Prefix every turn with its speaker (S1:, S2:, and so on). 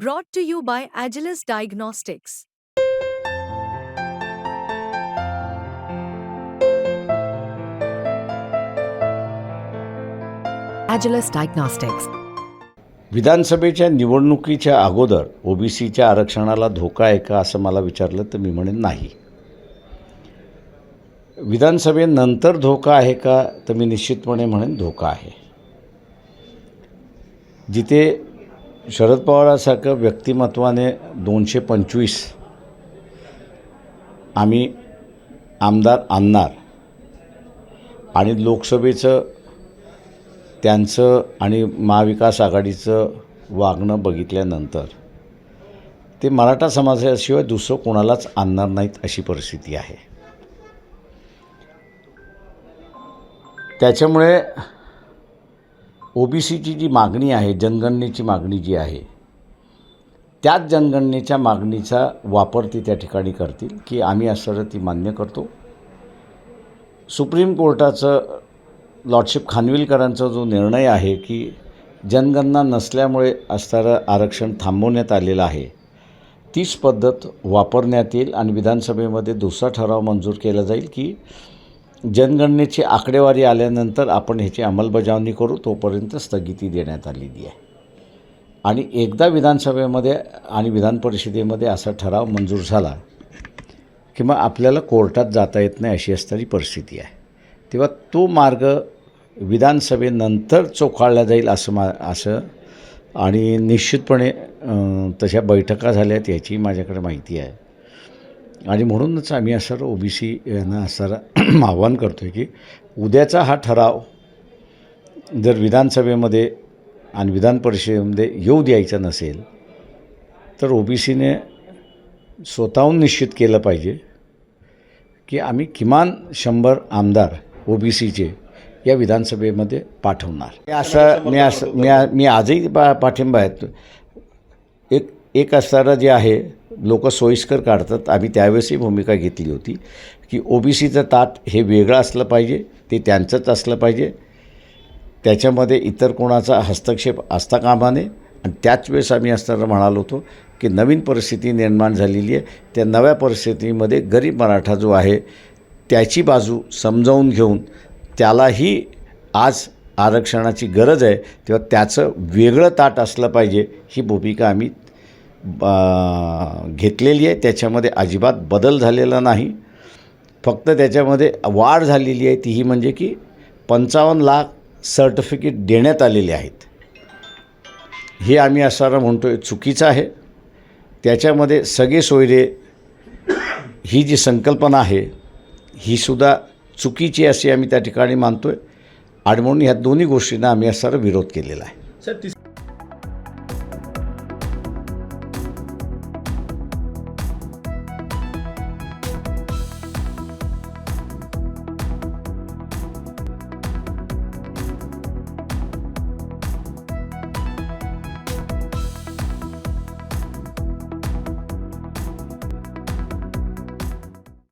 S1: Brought to you by Agilus Diagnostics.
S2: Agilus Diagnostics.
S3: विधानसभेच्या निवडणुकीच्या अगोदर ओबीसीच्या आरक्षणाला धोका आहे का असं मला विचारलं तर मी म्हणेन नाही विधानसभेनंतर धोका आहे का तर मी निश्चितपणे म्हणेन धोका आहे जिथे शरद पवारासारखं व्यक्तिमत्वाने दोनशे पंचवीस आम्ही आमदार आणणार आणि लोकसभेचं त्यांचं आणि महाविकास आघाडीचं वागणं बघितल्यानंतर ते मराठा समाजाशिवाय दुसरं कोणालाच आणणार नाहीत अशी परिस्थिती आहे. त्याच्यामुळे ओबीसीची जी मागणी आहे जनगणनेची मागणी जी आहे त्याच जनगणनेच्या मागणीचा वापर ती त्या ठिकाणी करतील की आम्ही असं ती मान्य करतो. सुप्रीम कोर्टाचं लॉर्डशिप खानविलकरांचा जो निर्णय आहे की जनगणना नसल्यामुळे असणारं आरक्षण थांबवण्यात आलेलं आहे तीच पद्धत वापरण्यात येईल आणि विधानसभेमध्ये दुसरा ठराव मंजूर केला जाईल की जनगणनेची आकडेवारी आल्यानंतर आपण ह्याची अंमलबजावणी करू तोपर्यंत स्थगिती देण्यात आलेली आहे. आणि एकदा विधानसभेमध्ये आणि विधान परिषदेमध्ये असा ठराव मंजूर झाला की मग आपल्याला कोर्टात जाता येत नाही अशी असणारी परिस्थिती आहे. तेव्हा तो मार्ग विधानसभेनंतर चोखाळला जाईल असं मा असं आणि निश्चितपणे तशा बैठका झाल्यात याची माझ्याकडे माहिती आहे. आणि म्हणूनच आम्ही असं ओ बी सी यांना असं आव्हान करतो आहे की उद्याचा हा ठराव जर विधानसभेमध्ये आणि विधान परिषदेमध्ये येऊ द्यायचा नसेल तर ओ बी सीने स्वतःहून निश्चित केलं पाहिजे की आम्ही किमान शंभर आमदार ओ बी सीचे या विधानसभेमध्ये पाठवणार. मी असं मी असं मी मी आजही पा पाठिंबा आहेत. एक एक असणारं जे आहे लोक सोयीस्कर काढतात. आम्ही त्यावेळेसही भूमिका घेतली होती की ओ बी सीचं ताट हे वेगळं असलं पाहिजे ते त्यांचंच असलं पाहिजे. त्याच्यामध्ये इतर कोणाचा हस्तक्षेप असता कामा नये आणि त्याच वेळेस आम्ही असताना म्हणालो होतो की नवीन परिस्थिती निर्माण झालेली आहे. त्या नव्या परिस्थितीमध्ये गरीब मराठा जो आहे त्याची बाजू समजावून घेऊन त्यालाही आज आरक्षणाची गरज आहे तेव्हा त्याचं वेगळं ताट असलं पाहिजे ही भूमिका आम्ही घेतलेली आहे. त्याच्यामध्ये अजिबात बदल झालेला नाही. फक्त त्याच्यामध्ये वाढ झालेली आहे. ती ही म्हणजे की पंचावन्न लाख सर्टिफिकेट देण्यात आलेले आहेत. हे आम्ही असणारं म्हणतो आहे चुकीचं आहे. त्याच्यामध्ये सगळे सोयरे ही जी संकल्पना आहे ही सुद्धा चुकीची अशी आम्ही त्या ठिकाणी मानतो आहे आणि म्हणून ह्या दोन्ही गोष्टींना आम्ही असणारा विरोध केलेला आहे.
S4: सर